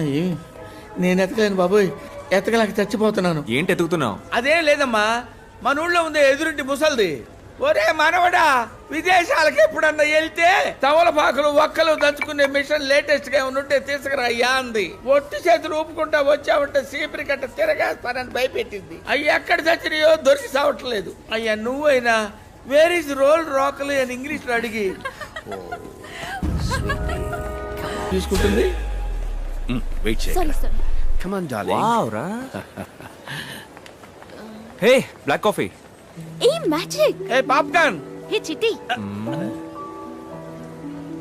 అయ్యి నేను ఎతకలేను బాబోయ్. ఎతకలేక చచ్చిపోతున్నాను. ఏంటి ఎతుకుతున్నావు? అదేం లేదమ్మా. మన ఊళ్ళో ఉంది ఎదురింటి ముసల్ది. ఒరే మనవడా విదేశాలకు ఎప్పుడన్నా వెళ్తే తవలపాకులు ఒక్కలు దంచుకునే మిషన్ లేటెస్ట్గా ఉంటే తీసుకురా అయ్యా అంది. ఒట్టి చేతులు ఊపుకుంటా వచ్చావంటే సీపరి కట్ట తిరగేస్తానని భయపెట్టింది. అయ్యి ఎక్కడ చచ్చినాయో దొరికి సావట్లేదు అయ్యా నువ్వైనా వేర్ ఇస్ రోల్ రోకలు అని ఇంగ్లీష్లో అడిగి తీసుకుంటుంది. వెయిట్ చేయి sorry sorry come on darling wow రా hey black coffee a magic a popcorn hey Chitti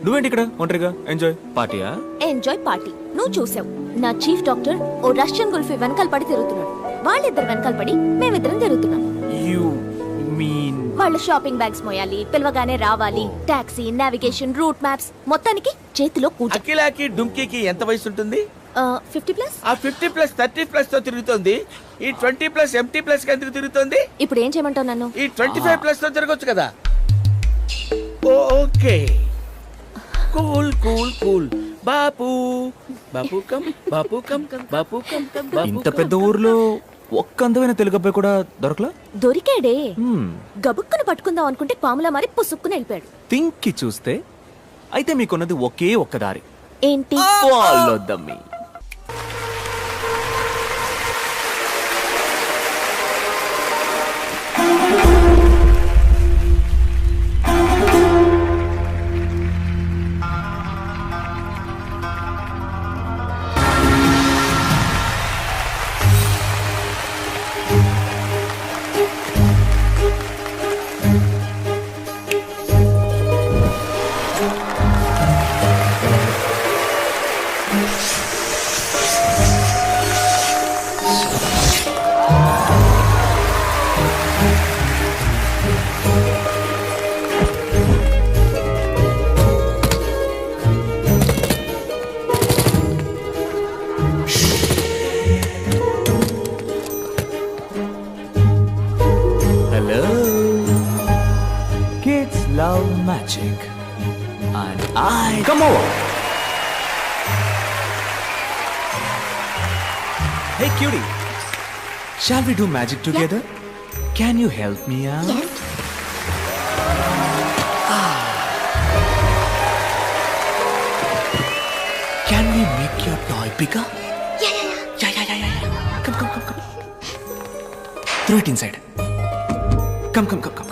నువ్వేంటి ఇక్కడ? ఒంటరిగా? ఎంజాయ్ పార్టీయా ఎంజాయ్ పార్టీ నువ్వు చూసావు. నా చీఫ్ డాక్టర్ ఓ రష్యన్ గుల్ఫీ వెనకాల పడి తిరుగుతున్నాడు. వాళ్ళిద్దరు వెనకాల పడి మేమిద్దరం తిరుగుతున్నాం. వాళ్ళు షాపింగ్ బ్యాగ్స్ మోయాలి పిలవగానే రావాలి. టాక్సీ నావిగేషన్ రూట్ మ్యాప్స్ మొత్తానికి చేతిలో పూజ అఖిలాకి డుంకీకి ఎంత వయసు ఉంటుంది ఫిఫ్టీ ప్లస్. ఆ ఫిఫ్టీ ప్లస్ థర్టీ ప్లస్తో తిరుగుతుంది. ఈ ట్వంటీ ప్లస్ ఎంటీ ప్లస్కి ఎందుకు తిరుగుతుంది? ఇప్పుడు ఏం చేయమంటావు నన్ను? ఈ ట్వంటీ ఫైవ్ ప్లస్తో తిరగొచ్చు కదా. Okay. Cool cool cool. Bapu. Bapu come Bapu come Bapu come Bapu ఇంత పెద్ద ఊర్లో ఒక్క అందమైన తెలుగు అబ్బాయి కూడా దొరకలా? దొరికాడే. గబుక్కును పట్టుకుందాం అనుకుంటే పాములా మారి పుసుక్కుని వెళ్ళిపోయాడు. థింక్కి చూస్తే అయితే మీకున్నది ఒకే ఒక్క దారి. ఏంటి. Come over. Hey, cutie. Shall we do magic together? Can you help me out? Yes. Ah. Can we make your toy bigger? Yeah, yeah, yeah. Yeah, yeah, yeah, yeah, yeah. Come, come, come, come. Throw it inside. Come, come, come, come,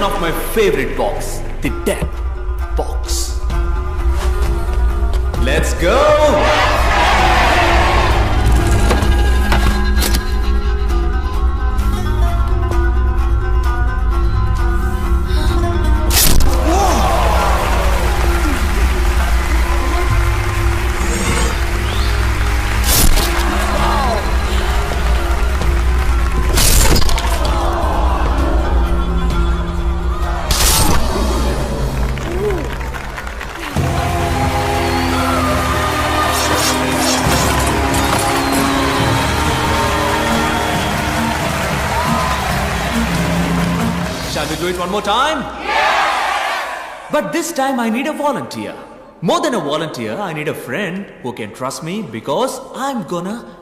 one of my favorite box, the death box. Let's go! Shall we do it one more time? Yeah! But this time I need a volunteer. More than a volunteer, I need a friend who can trust me because I'm gonna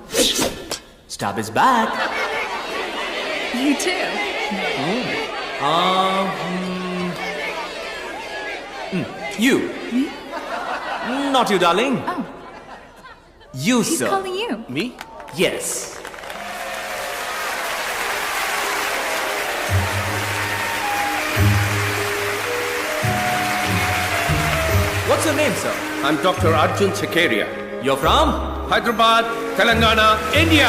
stab his back. You too. Um, hmm. Hmm, you. Not you, darling. Oh. You, He's sir. calling you. Me? Yes. What's your name, sir? I'm Dr. Arjun Sakaria. You're from? Hyderabad, Telangana, India.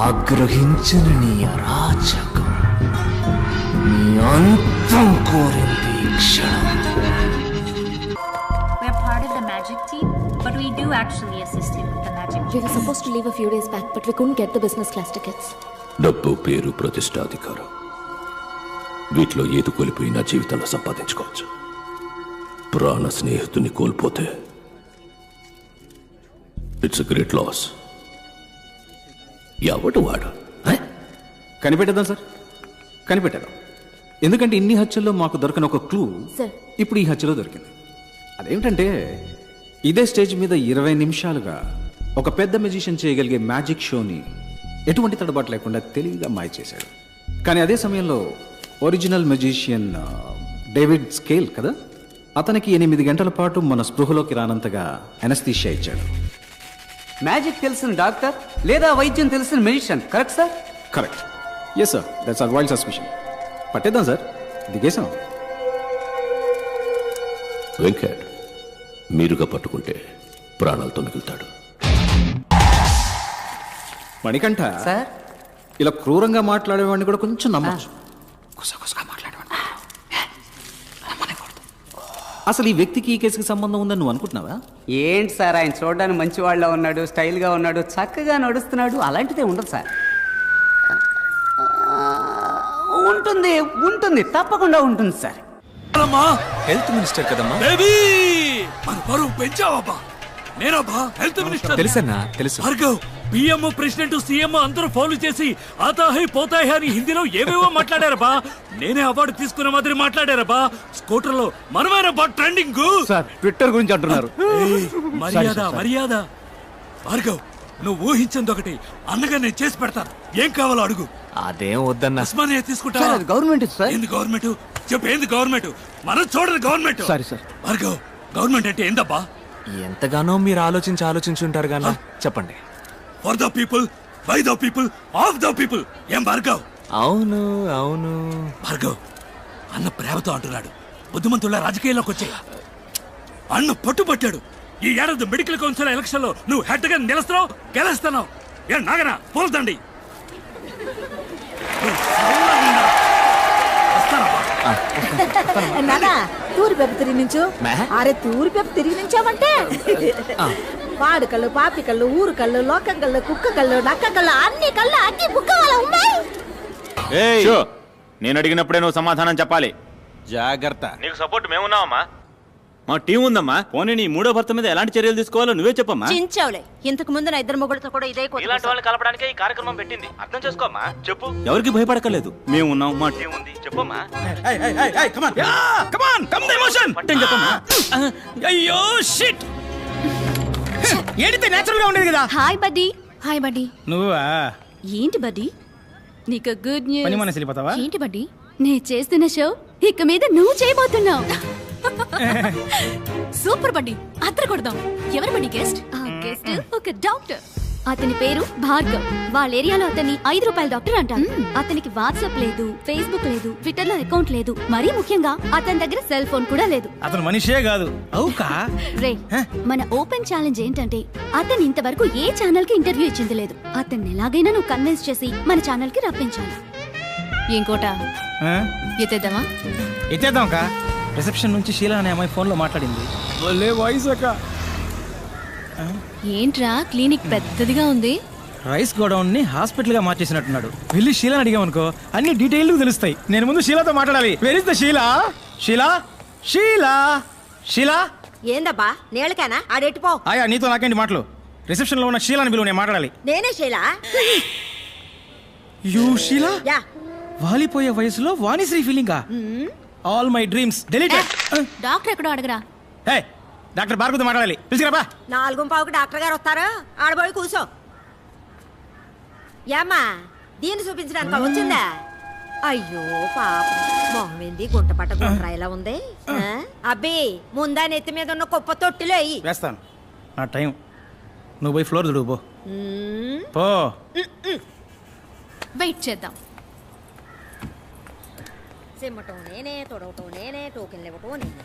ఆగ్రహించిన నీ అరాచకం నీ అంతం కోరింది క్షణం We're part of the magic team, but we do actually assist him with the magic. We were supposed to leave a few days back, but we couldn't get the business class tickets. డబ్బు పేరు ప్రతిష్టాధికారం వీటిలో ఏది కోల్పోయినా జీవితంలో సంపాదించుకోవచ్చు ప్రాణ స్నేహితుని కోల్పోతే ఇట్స్ గ్రేట్ లాస్ ఎవడు వాడు? కనిపెట్టేద్దాం సార్. కనిపెట్టేద్దాం. ఎందుకంటే ఇన్ని హత్యల్లో మాకు దొరకని ఒక క్లూ సార్. ఇప్పుడు ఈ హత్యలో దొరికింది. అదేమిటంటే ఇదే స్టేజ్ మీద ఇరవై నిమిషాలుగా ఒక పెద్ద మెజిషియన్ చేయగలిగే మ్యాజిక్ షోని ఎటువంటి తడబాటు లేకుండా తెలివిగా మాయ చేశాడు. కానీ అదే సమయంలో ఒరిజినల్ మెజిషియన్ డేవిడ్ స్కేల్ కదా? అతనికి ఎనిమిది గంటల పాటు మన స్పృహలోకి రానంతగా ఎనస్థీషియా ఇచ్చాడు. మ్యాజిక్ తెలిసిన డాక్టర్ లేదా వైద్యం తెలిసిన medicine correct sir correct yes sir that's our wild suspicion పట్టేద్దాం sir దిగేసాం వెంకట్ మీరుగా పట్టుకుంటే ప్రాణాలతో మిగులుతాడు. మణికంఠ సార్ ఇలా క్రూరంగా మాట్లాడేవాడిని కూడా కొంచెం నమ్మచ్చు. గుసగుసగా మాట్లాడేవాడిని అసలు ఈ వ్యక్తికి ఈ కేసుకి సంబంధం ఉందని నువ్వు అనుకుంటున్నావా? ఏంటి సార్ ఆయన చూడడానికి మంచి వాళ్ళ ఉన్నాడు స్టైల్గా ఉన్నాడు చక్కగా నడుస్తున్నాడు అలాంటిదే ఉండదు సార్. ఉంటుంది ఉంటుంది తప్పకుండా ఉంటుంది సార్. హెల్త్ మినిస్టర్ కదమ్మా. బేబీ! మన పరువు పెంచావబ్బా. నేనబ్బా హెల్త్ మినిస్టర్. తెలుసన్నా తెలుసు. భార్గవ్ పిఎం ప్రెసిడెంట్ సీఎం అందరూ ఫౌలు చేసి ఆతాహై పోతాహై అని హిందీలో ఏవేవో మాట్లాడారబ్బా. నేనే అవార్డు తీసుకున్న మాదిరి మాట్లాడారబ్బా. స్కూటర్లో మనమేనబ్బా ట్రెండింగ్. సార్ ట్విట్టర్ గురించి అంటున్నారు. మర్యాద మర్యాద. భార్గవ్ నువ్వు ఊహించింది ఒకటి. అన్నగా నేను చేసి పెడతాను. ఏం కావాలో అడుగు. అదేం వద్దన్నా. ఉస్మానియా తీసుకుంటా సార్ అది గవర్నమెంట్ సార్. ఏంది గవర్నమెంట్? చెప్పు ఏంది గవర్నమెంట్? మనం చూడదు గవర్నమెంట్. సరే, సార్. భార్గవ్ గవర్నమెంట్ అంటే ఏందబ్బా? ఎంతగానో మీరు ఆలోచించి ఆలోచించి ఉంటారు కానీ చెప్పండి. For the people by the people of the people ఏం భార్గవ్? అవును అవును. భార్గవ్ అన్న ప్రేమతో అంటున్నాడు. బుద్ధిమంతుల రాజకీయాల్లోకి వచ్చే అన్న పట్టుబట్టాడు. ఈ ఏడాది మెడికల్ కౌన్సిల్ ఎలక్షన్లో నువ్వు హెడ్గా నిలుస్తున్నావు గెలుస్తున్నావు. ఏ నాగనా పోల్దండి నానా తూరి పెప్ప తిరిగి నుంచు? అరే తూరి పెప్ప తిరిగి నుంచావంటే? పాడు కళ్ళు పాపి కళ్ళు ఊరు కళ్ళు లోకం కళ్ళు కుక్క కళ్ళు నక్క కళ్ళు అన్ని కళ్ళు అన్ని బుక్క వాళ్ళ నేను అడిగినప్పుడే నువ్వు సమాధానం చెప్పాలి. జాగ్రత్త. నీకు సపోర్ట్ మేమున్నావమ్మా మా టీం ఉందమ్మా. పోనీ నీ మూడో భర్త మీద ఎలాంటి చర్యలు తీసుకోవాలో నువ్వే చెప్పమ్మా. చించావులే. ఇంతకు ముందు నా ఇద్దరు మొగుడుతో కూడా ఇదే ఇలాంటి వాళ్ళని కలపడానికే ఈ కార్యక్రమం పెట్టింది. అర్థం చేసుకోమ్మా. చెప్పు. ఎవరికి భయపడకలేదు మేము ఉన్నాం మా టీం ఉంది చెప్పమ్మా పట్టం చెప్పమ్మా? అయ్యో షిట్ ఏడితే నేచురల్గా ఉండేది కదా. హాయ్ బడ్డీ హాయ్ బడ్డీ నువ్వా? ఏంటి బడ్డీ నీకు గుడ్ పని న్యూస్ మనసు వెళ్ళిపోతావా? ఏంటి బడ్డీ నేను చేస్తున్న షో ఇక మీద నువ్వు చేయబోతున్నావు. సూపర్ బడ్డీ అత్ర కొడదాం. ఎవరు బడ్డీ గెస్ట్ ఆ గెస్ట్ ఒక డాక్టర్ అతని పేరు భార్గవ్. వాళ్ళ ఏరియాలో అతన్ని ఐదు రూపాయల డాక్టర్ అంటారు. అతనికి వాట్సాప్ లేదు ఫేస్బుక్ లేదు ట్విట్టర్లో అకౌంట్ లేదు. మరీ ముఖ్యంగా అతని దగ్గర సెల్ ఫోన్ కూడా లేదు. అతను మనిషే కాదు. అవుకా? రే మన ఓపెన్ ఛాలెంజ్ ఏంటంటే అతను ఇంతవరకు ఏ ఛానల్కి ఇంటర్వ్యూ ఇచ్చింది లేదు. అతన్ని ఎలాగైనా నువ్వు కన్విన్స్ చేసి మన ఛానల్కి రప్పించాలి. ఇంకోట ఎత్తేద్దామా? ఎత్తేద్దాం కా? రిసెప్షన్ నుంచి షీలా అనే అమ్మాయి ఫోన్లో మాట్లాడింది. వాయిస్ అక్క. ఏంట్రా క్లినిక్ పెద్దదిగా ఉంది? రైస్ గోడౌన్ని హాస్పిటల్గా మార్చేసినట్టున్నాడు. వెళ్ళి షీలాని అడిగామనుకో అన్ని డీటెయిల్గా తెలుస్తాయి. నేను ముందు షీలాతో మాట్లాడాలి. Where is the Sheela Sheela Sheela Sheela ఏందబ్బా నేలకేనా? ఆడెట్టిపో ఆయా నీతో నాకేంటి మాటలు? రిసెప్షన్లో ఉన్న షీలాని బిలువ నేను మాట్లాడాలి. నేనే శైలా? You Sheela yeah. వాలిపోయే వయసులో Vanisri ఫీలింగా all my dreams deleted doctor ఎక్కడో అడగరా. హే డాక్టర్ భార్గవతో మాట్లాడాలి. పిలిచిరాబా నాలుగు పావుకి డాక్టర్ గారు వస్తారు? ఆడబోయి కూర్చో ఏమ్మా దీన్ని చూపించడానికి వచ్చిందా? అయ్యో పాప. మొహం ఏంది గుంట పట్ట గుంట్రా ఇలా ఉంది? అబ్బి ముందా నెత్తి మీద ఉన్న కుప్ప తొట్టిలో అయ్యి వేస్తాను. నా టైం. నువ్వు పోయి ఫ్లోర్ పో. పో. వెయిట్ చేద్దాం. సిమ్మటం నేనే తొడవటం నేనే టోకెన్లు ఇవ్వటం నేనే.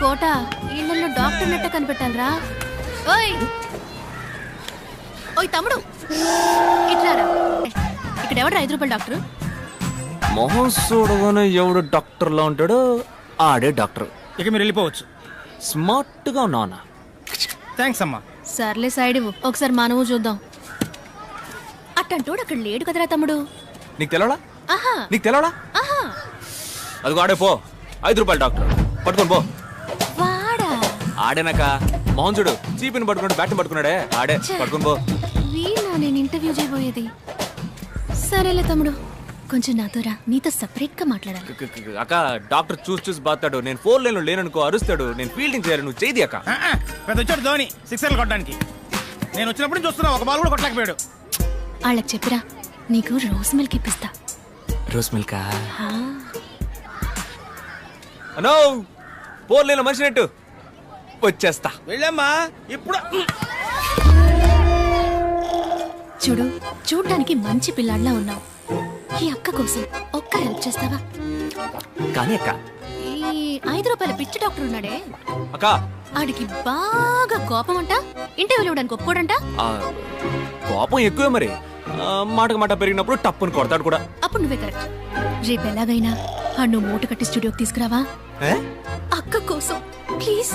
కోట ఇళ్ళలో డాక్టర్ నెట్ట కనిపెట్టాలరా? ఓయ్! ఓయ్ తమ్ముడు! ఇట్లారా. ఇక్కడ ఎవడు ఐదు రూపాయల డాక్టర్? మొహం చూడగానే ఎవడు డాక్టర్లా ఉంటాడో ఆడే డాక్టర్. ఇక మీరు వెళ్ళిపోవచ్చు. స్మార్ట్గా ఉన్నానా థ్యాంక్స్ అమ్మా. సర్లే సైడ్ ఇవ్వు. ఒకసారి మనము చూద్దాం. అట్టంటోడు అక్కడ లేడు కదరా తమ్ముడు? నీకు తెలవడా? ఆహా. నీకు తెలవడా? ఆహా. అదిగో ఆడే పో. ఐదు రూపాయలు డాక్టర్. పట్టుకొని పో. ఆడేనాక మొహం చూడు చీపిని పట్టుకున్నాడు బ్యాట్ని పట్టుకున్నాడే. ఆడే పట్టుకొని పో. వీళ్ళ నేను ఇంటర్వ్యూ చేయబోయేది. సరేలే తమ్ముడు కొంచెం నాతో రా. నీతో సపరేట్గా మాట్లాడాలి అక్క డాక్టర్ చూసి చూసి బాతాడు నేను ఫోర్ లైన్లో లేననుకో అరుస్తాడు. నేను ఫీల్డింగ్ చేయాలి నువ్వు చేయి అక్క. పెద్ద వచ్చాడు ధోని సిక్సర్లు కొట్టడానికి. నేను వచ్చినప్పుడు నుంచి చూస్తున్నా ఒక బాల్ కూడా కొట్టలేకపోయాడు. వాళ్ళకి చెప్పిరా నీకు రోజ్ మిల్క్ ఇప్పిస్తా. రోస్ మిల్కా? హా. అనో ఫోర్ లైన్ మనిషి నెట్టు వచ్చేస్తా. వెళ్ళమ్మా ఇప్పుడు. చూడు చూడ్డానికి మంచి పిల్లాడిలా ఉన్నావు. ఈ అక్క కోసం ఒక్క హెల్ప్ చేస్తావా? కానీ అక్క. ఈ ఐదు రూపాయల పిచ్చి డాక్టర్ ఉన్నాడే. అక్క. ఆడికి బాగా కోపం అంట ఇంటర్వ్యూ ఇవ్వడానికి ఒప్పుకోడంట. ఆ, కోపం ఎక్కువే మరి. ఆ, మాటకు మాట పెరిగినప్పుడు టప్పుని కొడతాడు కూడా. అప్పుడు నువ్వే కరెక్ట్. రేపు ఎలాగైనా ఆ నువ్వు మూట కట్టి స్టూడియోకి తీసుకురావా? అక్క కోసం ప్లీజ్.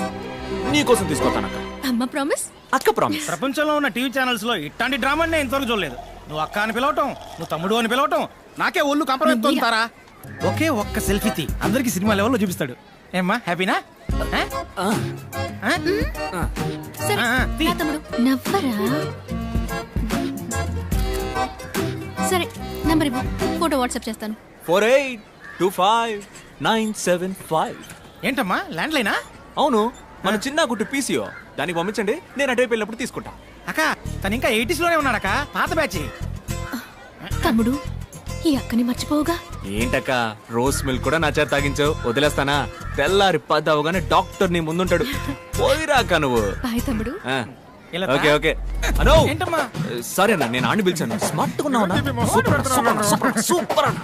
నీకోసం తీసుకొస్తాను అక్క అమ్మ ప్రామిస్ అక్క ప్రామిస్ ప్రపంచంలో ఉన్న టీవీ ఛానల్స్లో ఇట్లాంటి డ్రామా నేను ఇంతవరకు చూడలేదు. నువ్వు అక్క అని పిలవటం నువ్వు తమ్ముడు అని పిలవటం నాకే ఒళ్ళు కంపరెత్తుంటారా ఒకే ఒక్క సెల్ఫీ తీ. అందరికి సినిమా లెవెల్లో చూపిస్తాడు. ఏమ్మా హ్యాపీనా? సరే. రా తమ్ముడు. నవ్వరా? సరే నంబర్ ఇవ్వు. ఫోటో వాట్సాప్ చేస్తాను. Four eight two five nine seven five. ఏంటమ్మా ల్యాండ్ లైనా అవును మన చిన్న గుట్టు పీసీఓ. దానికి పంపించండి నేను అటువైపు వెళ్ళినప్పుడు తీసుకుంటా. అక్క తను ఇంకా ఎయిటీస్లోనే ఉన్నాడక్క పాత బ్యాచ్. తమ్ముడు ఈ అక్కని మర్చిపోవుగా? ఏంటక్క రోస్ మిల్క్ కూడా నా చేత తాగించావు వదిలేస్తానా? తెల్లారి పది అవగానే డాక్టర్ నీ ముందుంటాడు. పోయిరాక నువ్వు. బాయ్ తమ్ముడు. ఆ, ఇలా ఓకే ఓకే. అనో! ఏంటమ్మా? సరే అన్న నేను ఆడిని పిలిచాను. స్మార్ట్ ఉన్నావు సూపర్ అన్న, సూపర్ అన్న, సూపర్ అన్న, సూపర్ అన్న.